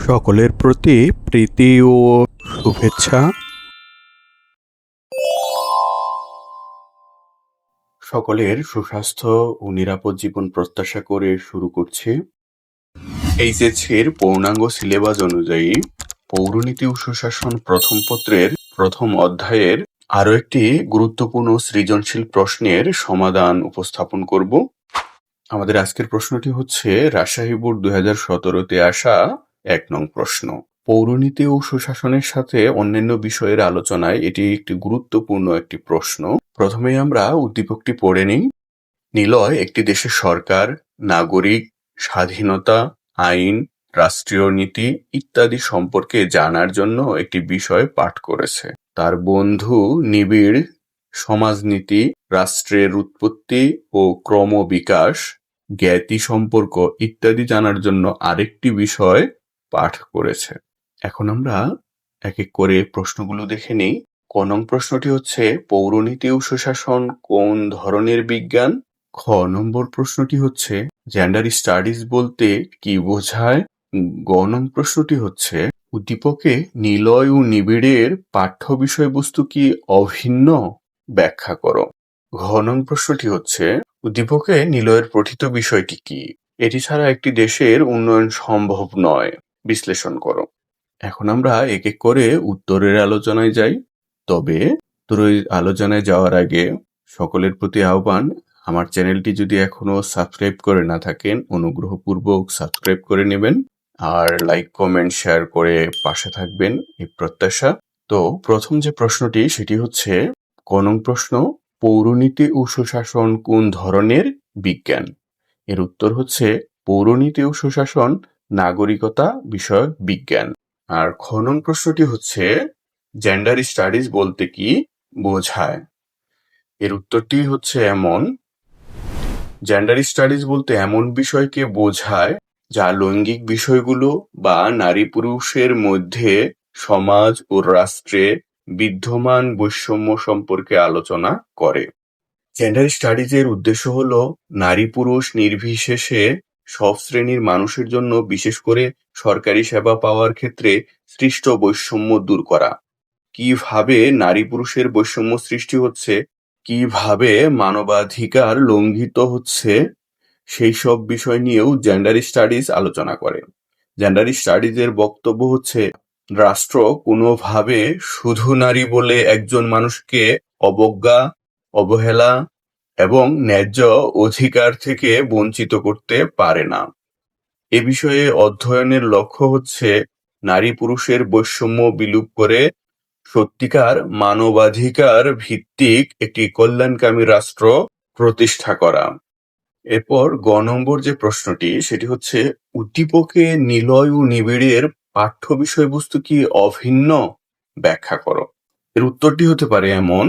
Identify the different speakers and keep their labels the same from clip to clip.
Speaker 1: সকলের প্রতি প্রীতি ও শুভেচ্ছা। সকলের সুস্বাস্থ্য ও নিরাপদ জীবন প্রত্যাশা করে শুরু করছি। এইচএসসির পূর্ণাঙ্গ সিলেবাস অনুযায়ী পৌরনীতি ও সুশাসন প্রথম পত্রের প্রথম অধ্যায়ের আরও একটি গুরুত্বপূর্ণ সৃজনশীল প্রশ্নের সমাধান উপস্থাপন করব। আমাদের আজকের প্রশ্নটি হচ্ছে, রাজশাহী বোর্ড দুই হাজার সতেরোতে আসা এক নং প্রশ্ন। পৌরনীতি ও সুশাসনের সাথে অন্যান্য বিষয়ের আলোচনায় এটি একটি গুরুত্বপূর্ণ একটি প্রশ্ন। প্রথমেই আমরা উদ্দীপকটি পড়ে নিই। নিলয় একটি দেশের সরকার, নাগরিক, স্বাধীনতা, আইন, রাষ্ট্রীয় নীতি ইত্যাদি সম্পর্কে জানার জন্য একটি বিষয় পাঠ করেছে। তার বন্ধু নিবিড় সমাজনীতি, রাষ্ট্রের উৎপত্তি ও ক্রমবিকাশ, জ্ঞাতি সম্পর্ক ইত্যাদি জানার জন্য আরেকটি বিষয় পাঠ করেছে। এখন আমরা এক এক করে প্রশ্নগুলো দেখে নিই। ক নং প্রশ্নটি হচ্ছে, পৌরনীতি ও সুশাসন কোন ধরনের বিজ্ঞান? খ নম্বর প্রশ্নটি হচ্ছে জেন্ডার স্টাডিজ বলতে কি বোঝায়? গ নং প্রশ্নটি হচ্ছে, উদ্দীপকে নিলয় ও নিবিড়ের পাঠ্য বিষয়বস্তু কি অভিন্ন? ব্যাখ্যা করো। ঘ নং প্রশ্নটি হচ্ছে, উদ্দীপকে নিলয়ের পঠিত বিষয়টি কি? এটি ছাড়া একটি দেশের উন্নয়ন সম্ভব নয়। বিশ্লেষণ করো। এখন আমরা এক এক করে উত্তরের আলোচনায় যাই। তবে উত্তরের আলোচনায় যাওয়ার আগে সকলের প্রতি আহ্বান, আমার চ্যানেলটি যদি এখনও সাবস্ক্রাইব করে না থাকেন, অনুগ্রহপূর্বক সাবস্ক্রাইব করে নেবেন আর লাইক, কমেন্ট, শেয়ার করে পাশে থাকবেন এই প্রত্যাশা। তো প্রথম যে প্রশ্নটি, সেটি হচ্ছে, কনং প্রশ্ন, পৌরনীতি ও সুশাসন কোন ধরনের বিজ্ঞান? এর উত্তর হচ্ছে, পৌরনীতি ও সুশাসন নাগরিকতা বিষয়ক বিজ্ঞান। আর খ নং প্রশ্নটি হচ্ছে জেন্ডার স্টাডিজ বলতে কি বোঝায়? এর উত্তরটি হচ্ছে এমন জেন্ডার স্টাডিজ বলতে এমন বিষয়কে বোঝায় যা লৈঙ্গিক বিষয়গুলো বা নারী পুরুষের মধ্যে সমাজ ও রাষ্ট্রে বিদ্যমান বৈষম্য সম্পর্কে আলোচনা করে। জেন্ডার স্টাডিজের উদ্দেশ্য হলো, নারী পুরুষ নির্বিশেষে সব শ্রেণির মানুষের জন্য বিশেষ করে সরকারি সেবা পাওয়ার ক্ষেত্রে সৃষ্ট বৈষম্য দূর করা। কীভাবে নারী পুরুষের বৈষম্য সৃষ্টি হচ্ছে? কীভাবে মানবাধিকার লঙ্ঘিত হচ্ছে? সেই সব বিষয় নিয়েও জেন্ডার স্টাডিজ আলোচনা করে। জেন্ডার স্টাডিজের বক্তব্য হচ্ছে, রাষ্ট্র কোনোভাবে শুধু নারী বলে একজন মানুষকে অবজ্ঞা, অবহেলা এবং ন্যায্য অধিকার থেকে বঞ্চিত করতে পারে না। এ বিষয়ে অধ্যয়নের লক্ষ্য হচ্ছে নারী পুরুষের বৈষম্য বিলুপ করে সত্যিকার মানবাধিকার ভিত্তিক একটি কল্যাণকামী রাষ্ট্র প্রতিষ্ঠা করা। এরপর গ নম্বর যে প্রশ্নটি, সেটি হচ্ছে, উদ্দীপকে নিলয় ও নিবিড়ের পাঠ্য বিষয়বস্তু কি অভিন্ন? ব্যাখ্যা করো। এর উত্তরটি হতে পারে এমন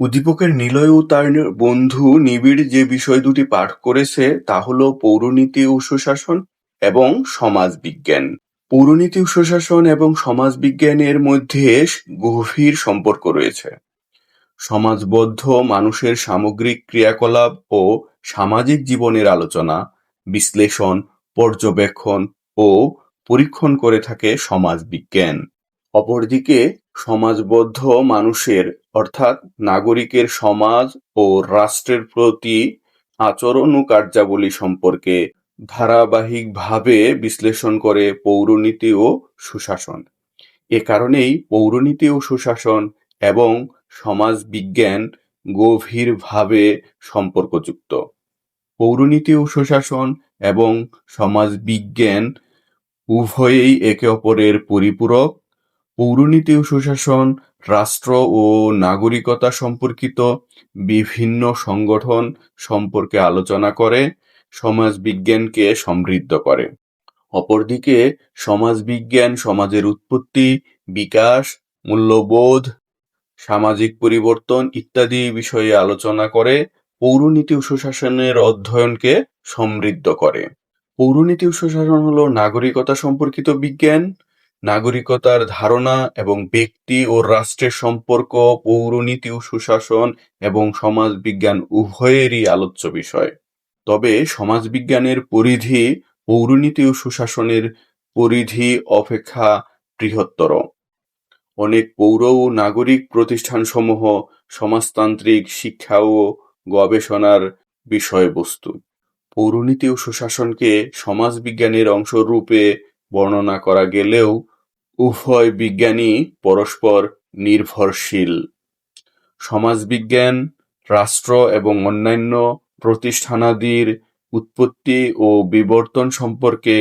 Speaker 1: উদ্দীপকের নিলয় ও তার বন্ধু নিবিড় যে বিষয় দুটি পাঠ করেছে, তা হল পৌরনীতি ও সুশাসন এবং সমাজ বিজ্ঞান পৌরনীতি ও সুশাসন এবং সমাজ বিজ্ঞানের মধ্যে গভীর সম্পর্ক রয়েছে। সমাজবদ্ধ মানুষের সামগ্রিক ক্রিয়াকলাপ ও সামাজিক জীবনের আলোচনা, বিশ্লেষণ, পর্যবেক্ষণ ও পরীক্ষণ করে থাকে সমাজ বিজ্ঞান অপরদিকে সমাজবদ্ধ মানুষের, অর্থাৎ নাগরিকের সমাজ ও রাষ্ট্রের প্রতি আচরণ ও কার্যাবলী সম্পর্কে ধারাবাহিকভাবে বিশ্লেষণ করে পৌরনীতি ও সুশাসন। এ কারণেই পৌরনীতি ও সুশাসন এবং সমাজ বিজ্ঞান গভীরভাবে সম্পর্কযুক্ত। পৌরনীতি ও সুশাসন এবং সমাজ বিজ্ঞান উভয়েই একে অপরের পরিপূরক পৌরনীতি ও সুশাসন, রাষ্ট্র ও নাগরিকতা সম্পর্কিত বিভিন্ন সংগঠন সম্পর্কে আলোচনা করে সমাজ বিজ্ঞানকে সমৃদ্ধ করে। অপরদিকে সমাজবিজ্ঞান সমাজের উৎপত্তি, বিকাশ, মূল্যবোধ, সামাজিক পরিবর্তন ইত্যাদি বিষয়ে আলোচনা করে পৌরনীতি ও সুশাসনের অধ্যয়নকে সমৃদ্ধ করে। পৌরনীতি ও সুশাসন হলো নাগরিকতা সম্পর্কিত বিজ্ঞান নাগরিকতার ধারণা এবং ব্যক্তি ও রাষ্ট্রের সম্পর্ক, পৌরনীতি ও সুশাসন এবং সমাজবিজ্ঞান উভয়েরই আলোচ্য বিষয় তবে সমাজবিজ্ঞানের পরিধি পৌরনীতি ও সুশাসনের পরিধি অপেক্ষা বৃহত্তর। অনেক পৌর ও নাগরিক প্রতিষ্ঠানসমূহ সমাজতান্ত্রিক শিক্ষা ও গবেষণার বিষয়বস্তু। পৌরনীতি ও সুশাসনকে সমাজবিজ্ঞানের অংশরূপে বর্ণনা করা গেলেও উভয় বিজ্ঞানই পরস্পর নির্ভরশীল। সমাজবিজ্ঞান রাষ্ট্র এবং অন্যান্য প্রতিষ্ঠানাদির উৎপত্তি ও বিবর্তন সম্পর্কে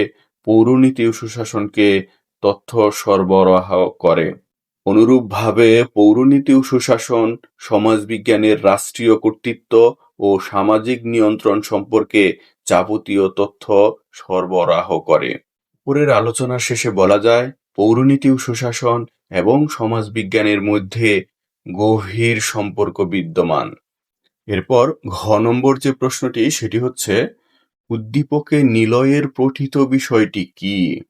Speaker 1: পৌরনীতি সুশাসনকে তথ্য সরবরাহ করে। অনুরূপভাবে পৌরনীতি সুশাসন সমাজবিজ্ঞানের রাষ্ট্রীয় কর্তৃত্ব ও সামাজিক নিয়ন্ত্রণ সম্পর্কে যাবতীয় তথ্য সরবরাহ করে। উপরের আলোচনা শেষে বলা যায়, পৌরনীতি ও সুশাসন এবং সমাজবিজ্ঞানের মধ্যে গভীর সম্পর্ক বিদ্যমান। এরপর ঘ নম্বর যে প্রশ্নটি সেটি হচ্ছে, উদ্দীপকে নিলয়ের পঠিত বিষয়টি কি?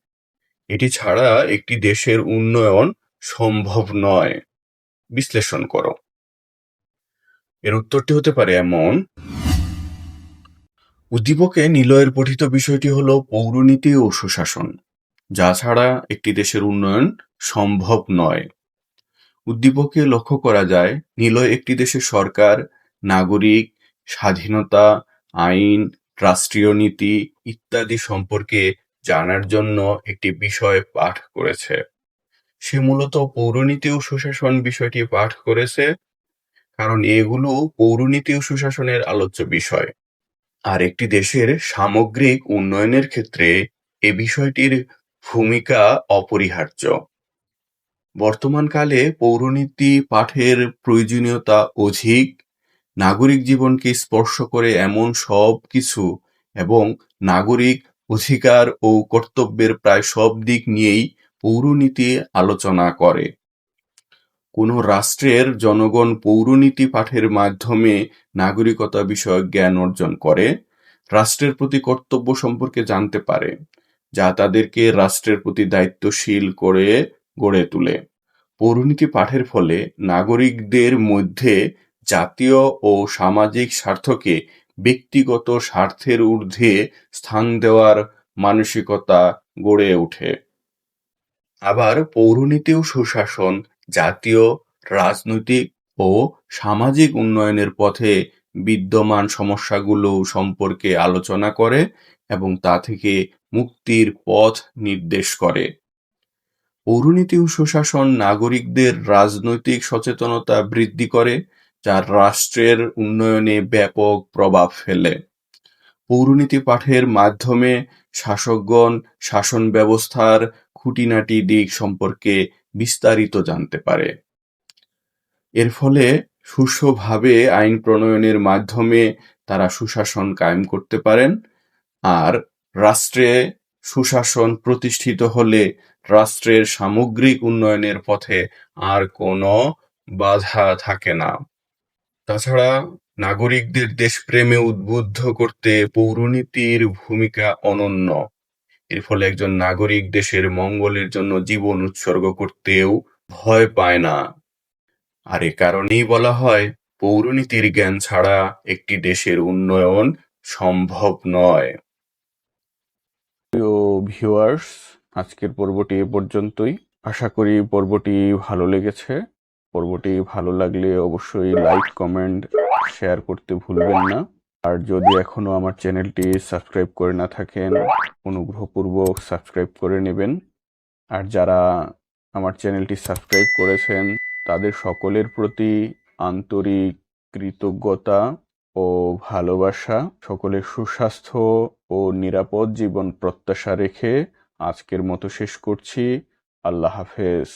Speaker 1: এটি ছাড়া একটি দেশের উন্নয়ন সম্ভব নয়। বিশ্লেষণ করো। এর উত্তরটি হতে পারে এমন উদ্দীপকে নিলয়ের পঠিত বিষয়টি হল পৌরনীতি ও সুশাসন যা ছাড়া একটি দেশের উন্নয়ন সম্ভব নয়। উদ্দীপকে লক্ষ্য করা যায়, নিলয় একটি দেশের সরকার, নাগরিক, স্বাধীনতা, আইন, রাষ্ট্রীয় নীতি ইত্যাদি সম্পর্কে জানার জন্য একটি বিষয় পাঠ করেছে। সে মূলত পৌরনীতি ও সুশাসন বিষয়টি পাঠ করেছে, কারণ এগুলো পৌরনীতি ও সুশাসনের আলোচ্য বিষয়। আর একটি দেশের সামগ্রিক উন্নয়নের ক্ষেত্রে এ বিষয়টির ভূমিকা অপরিহার্য। বর্তমানকালে পৌরনীতি পাঠের প্রয়োজনীয়তা অধিক, নাগরিক জীবনকে স্পর্শ করে এমন সব কিছু এবং নাগরিক অধিকার ও কর্তব্যের প্রায় সব দিক নিয়েই পৌরনীতি আলোচনা করে। কোনো রাষ্ট্রের জনগণ পৌরনীতি পাঠের মাধ্যমে নাগরিকতা বিষয়ক জ্ঞান অর্জন করে, রাষ্ট্রের প্রতি কর্তব্য সম্পর্কে জানতে পারে। যা তাদেরকে রাষ্ট্রের প্রতি দায়িত্বশীল করে গড়ে তোলে। পৌরনীতি পাঠের ফলে নাগরিকদের মধ্যে জাতীয় ও সামাজিক স্বার্থকে ব্যক্তিগত স্বার্থের ঊর্ধ্বে স্থান দেওয়ার মানসিকতা গড়ে ওঠে। আবার পৌরনীতি ও সুশাসন, জাতীয়, রাজনৈতিক ও সামাজিক উন্নয়নের পথে বিদ্যমান সমস্যাগুলো সম্পর্কে আলোচনা করে এবং তা থেকে মুক্তির পথ নির্দেশ করে। পৌরনীতি ও সুশাসন নাগরিকদের রাজনৈতিক সচেতনতা বৃদ্ধি করে যা রাষ্ট্রের উন্নয়নে ব্যাপক প্রভাব ফেলে। পৌরনীতি পাঠের মাধ্যমে শাসকগণ শাসন ব্যবস্থার খুঁটিনাটি দিক সম্পর্কে বিস্তারিত জানতে পারে। এর ফলে সুষ্ঠুভাবে আইন প্রণয়নের মাধ্যমে তারা সুশাসন কায়েম করতে পারেন, আর রাষ্ট্রে সুশাসন প্রতিষ্ঠিত হলে রাষ্ট্রের সামগ্রিক উন্নয়নের পথে আর কোনো বাধা থাকে না। তাছাড়া নাগরিকদের দেশপ্রেমে উদ্বুদ্ধ করতে পৌরনীতির ভূমিকা অনন্য। এর ফলে একজন নাগরিক দেশের মঙ্গলের জন্য জীবন উৎসর্গ করতেও ভয় পায় না। আর এ কারণেই বলা হয়, পৌরনীতির জ্ঞান ছাড়া একটি দেশের উন্নয়ন সম্ভব নয়। প্রিয় ভিউয়ার্স আজকের পর্বটি এ পর্যন্তই। আশা করি পর্বটি ভালো লেগেছে। পর্বটি ভালো লাগলে অবশ্যই লাইক কমেন্ট শেয়ার করতে ভুলবেন না। আর যদি এখনও আমার চ্যানেলটি সাবস্ক্রাইব করে না থাকেন, অনুগ্রহপূর্বক সাবস্ক্রাইব করে নেবেন। আর যারা আমার চ্যানেলটি সাবস্ক্রাইব করেছেন, তাদের সকলের প্রতি আন্তরিক কৃতজ্ঞতা। ও ভালোবাসা, সকলের সুস্বাস্থ্য ও নিরাপদ জীবন প্রত্যাশা রেখে আজকের মতো শেষ করছি। আল্লাহ হাফেজ।